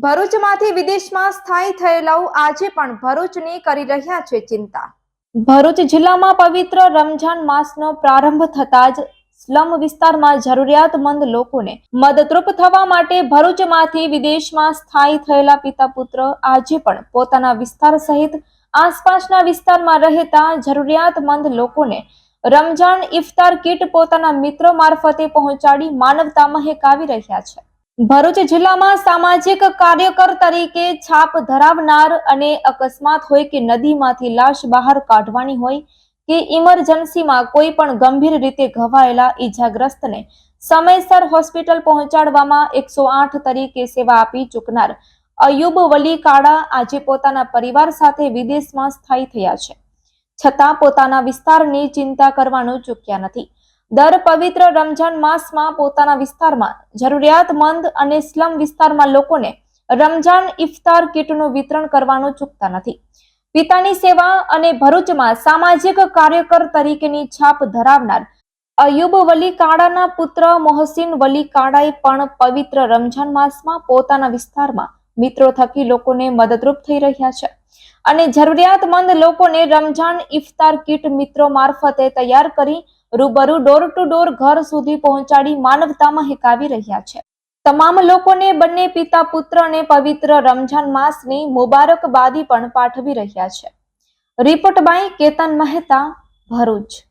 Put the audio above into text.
ભરૂચમાંથી વિદેશમાં સ્થાયી થયેલાઓ આજે પણ ભરૂચની કરી રહ્યા છે ચિંતા. ભરૂચ જિલ્લામાં પવિત્ર રમઝાન માસનો પ્રારંભ થતા જ સ્લમ વિસ્તારમાં જરૂરિયાતમંદ લોકોને મદદરૂપ થવા માટે ભરૂચમાંથી વિદેશમાં સ્થાયી થયેલા પિતા પુત્ર આજે પણ પોતાના વિસ્તાર સહિત આસપાસના વિસ્તારમાં રહેતા જરૂરિયાતમંદ લોકોને રમઝાન ઇફતાર કીટ પોતાના મિત્રો મારફતે પહોંચાડી માનવતા મહેકાવી રહ્યા છે. ભરૂચ જિલ્લામાં સામાજિક કાર્યકર તરીકે છાપ ધરાવનાર અને અકસ્માત હોય કે નદીમાંથી લાશ બહાર કાઢવાની હોય કે ઇમરજન્સીમાં કોઈ પણ ગંભીર રીતે ઘવાયેલા ઈજાગ્રસ્તને સમયસર હોસ્પિટલ પહોંચાડવામાં એકસો આઠ તરીકે સેવા આપી ચૂકનાર અયુબ વલી કાળા આજે પોતાના પરિવાર સાથે વિદેશમાં સ્થાયી થયા છે. છતાં પોતાના વિસ્તારની ચિંતા કરવાનું ચૂક્યા નથી. દર પવિત્ર રમઝાન માસમાં પોતાના વિસ્તારમાં જરૂરિયાતમંદ અને સ્લમ વિસ્તારમાં લોકોને રમઝાન ઇફતાર કીટનું વિતરણ કરવાનું ચૂકતા નથી. પિતાની સેવા અને ભરૂચમાં સામાજિક કાર્યકર તરીકેની છાપ ધરાવનાર અયુબ વલી કાળાના પુત્ર મોહસિન વલી કાળાએ પણ પવિત્ર રમઝાન માસમાં પોતાના વિસ્તારમાં મિત્રો થકી લોકોને મદદરૂપ થઈ રહ્યા છે. અને જરૂરિયાતમંદ લોકોને રમઝાન ઇફતાર કીટ મિત્રો મારફતે તૈયાર કરી રૂબરૂ ડોર ટુ ડોર ઘર સુધી પહોંચાડી માનવતામાં હેકાવી રહ્યા છે. તમામ લોકોને, બંને પિતા પુત્રને પવિત્ર રમઝાન માસની મુબારકબાદી પણ પાઠવી રહ્યા છે. Report by Ketan Mehta, Bharuch.